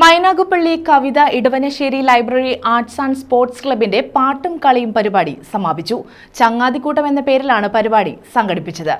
Mynagappally Kavitha Edavanassery library arts and sports ക്ലബിന്റെ പാട്ടും കളിയും പരിപാടി സമാപിച്ചു. ചങ്ങാതിക്കൂട്ടം എന്ന പേരിലാണ് പരിപാടി സംഘടിപ്പിച്ചത്.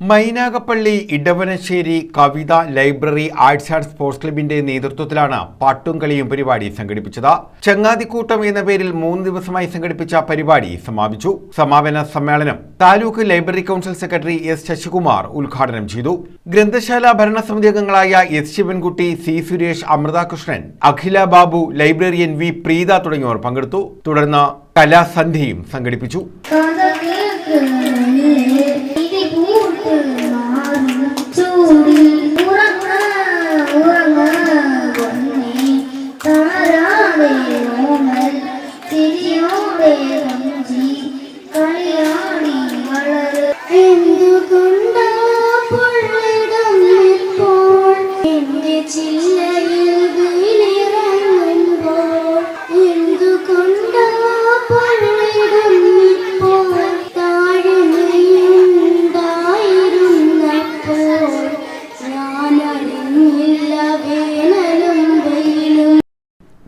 Mynagappally Edavanassery Kavitha library arts and sports ക്ലബിന്റെ നേതൃത്വത്തിലാണ് പാട്ടും കളിയും പരിപാടി സംഘടിപ്പിച്ചത്. ചങ്ങാതിക്കൂട്ടം എന്ന പേരിൽ മൂന്ന് ദിവസമായി സംഘടിപ്പിച്ച പരിപാടി സമാപിച്ചു. സമാപന സമ്മേളനം taluk library council secretary S Sasikumar ഉദ്ഘാടനം ചെയ്തു. ഗ്രന്ഥശാല ഭരണസമിതി അംഗങ്ങളായ S Sivankutty C Suresh Amrithakrishnan Akhila Babu librarian V Preetha തുടങ്ങിയവർ പങ്കെടുത്തു. തുടർന്ന് കലാസന്ധ്യയും സംഘടിപ്പിച്ചു.